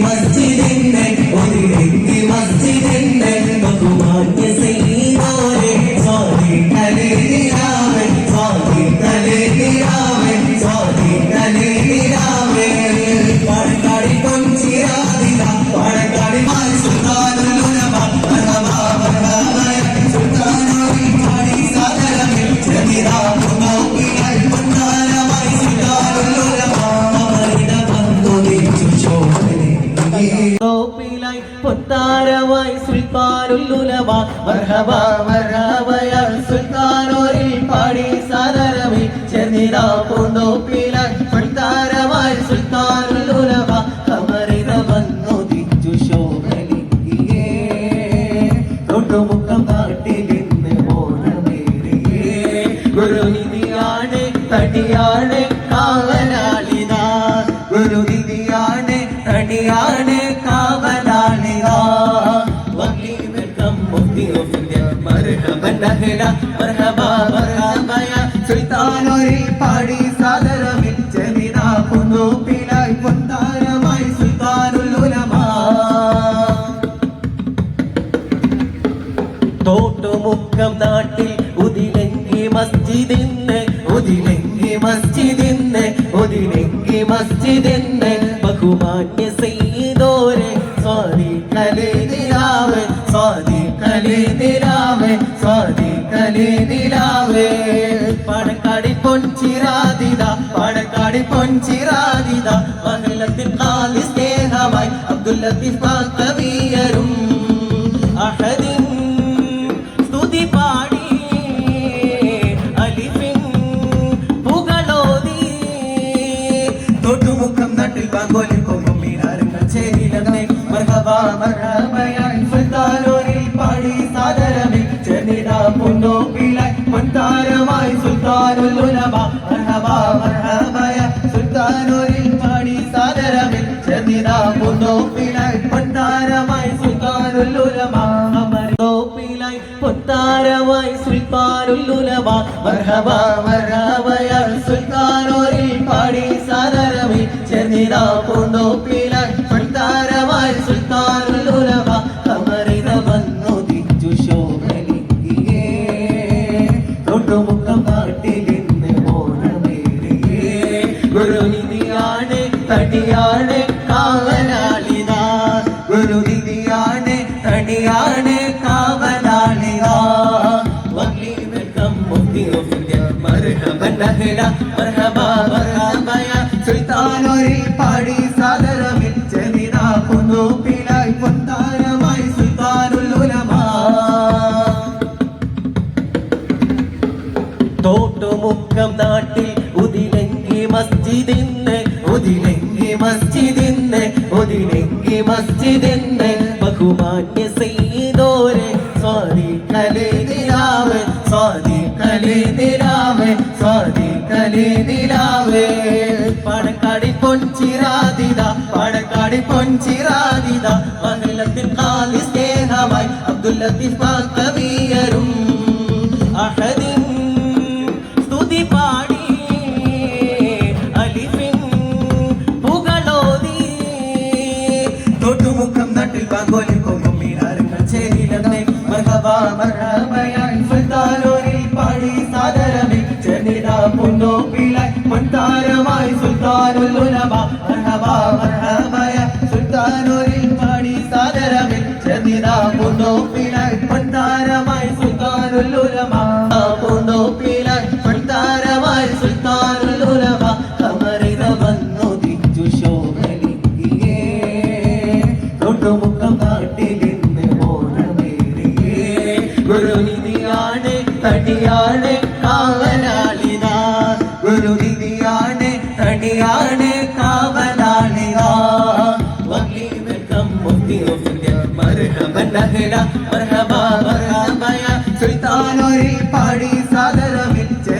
മസ്ജിദിന്റെ ഒതിലെങ്കി മസ്ജിദിന്റെ. പൊത്താരമായി സുൽത്താനുല്ലുലമ മർഹബ മർഹബയ സുൽത്താനോരിൽ പാടി സാദരമി. ചെന്നിതാ പൂന്തോപ്പിലായി പൊത്താരമായി സുൽത്താനുല്ലുലമ കമറിത വന്നു തിച്ചു ശോഭനിക്കേ തൊട്ടുമുഖം നാട്ടിലിന്ന് ഓണമേറിയേ ഗുരുനിധിയാണ് തടിയാണ് അഹ്ല മർഹബ മർഹബയ. സുൽത്താനൊരിൽ പാടി സാദരമിൽ ചെമിനാ പിലായി പൊന്താരമായി സുൽത്താനുൽ ഉലമാ. തോട്ടുമുക്കം നാട്ടിൽ ഉതിലെങ്കി മസ്ജിദിന്ന് ഉതിലെങ്കി മസ്ജിദിന്ന് ഉതിലെങ്കി മസ്ജിദിന്ന്. ബഹുമാന്യ സെയ്തോരെ പൊൻചിരാതിത പാടക്കാടി പൊൻചിരാതിത മഹിളത്തിൽ കാലി സ്നേഹമായി അബ്ദുൽ ലത്തീഫ് കവിയരും അഹദിൻ സ്തുതി പാടി അലിഫിൻ പുകളോതി തൊട്ടുമുഖം നട്ടിൽ പാങ്കോലിക്കും മീനാരങ്ങൾ ചേരിലെന്നേ. മർഹബ മർഹബയായി സുൽത്താനോരിൽ പാടി സാദരമേ. ചെന്നിതാ പുന്നോപ്പിലായി പൊൻതാരമായി സുൽത്താനുൽ ഉലമ. സുൽത്താനുൽ ഉലമ മർഹബ മർഹബയ സുൽത്താനോരിൽ പാടി സാദരമേ. ചെന്നിതാ പുന്നോപ്പിലായി പൊത്താരവായി സുൽത്താനുൽ ഉലമ കമറിത വന്നു തിച്ചു ശോഭനിക്കേ തൊട്ടുമുഖം അഹ്ല മർഹബ മർഹബയ സുൽത്താനൊരിൽ പാടി സാദരമിൽ ചെമിനാ കുന്നൂപ്പിലായി പൊന്താരമായി സുൽത്താനുൽ ഉലമാ. തോട്ടുമുക്കം നാട്ടിൽ ഉതിലെങ്കി മസ്ജിദിന്ന് ഉതിലെങ്കി മസ്ജിദിന്ന് ഉതിലെങ്കി മസ്ജിദിന്ന് ബഹുമാന്യ സ്വാതി കലേതിരാവ് സ്വാതി കലേതിരാവ് സ്വാതി കലേതിരാവ് പാടക്കാടി പൊൻചിരാതിത പാടക്കാടി പൊൻചിരാതിത മഹിളത്തിൽ കാലി സ്നേഹമായി അബ്ദുൽ ലത്തീഫ് കവിയരും അഹദിൻ സ്തുതി പാടി തൊട്ടുമുഖം നട്ടിൽ പാങ്കോലിക്കും സുൽത്താനോരിൽ പാടി സാദരമേ. ചെന്നിതാ പുന്നോപ്പിലായി പൊൻതാരമായി സുൽത്താനുൽ ഉലമ. മർഹബ മർഹബയ സുൽത്താനോരിൽ പാടി സാദരമിച്ച ചെന്നിതാ പുന്നോപ്പിലായി പൊൻതാരമായി സുൽത്താനുൽ na na na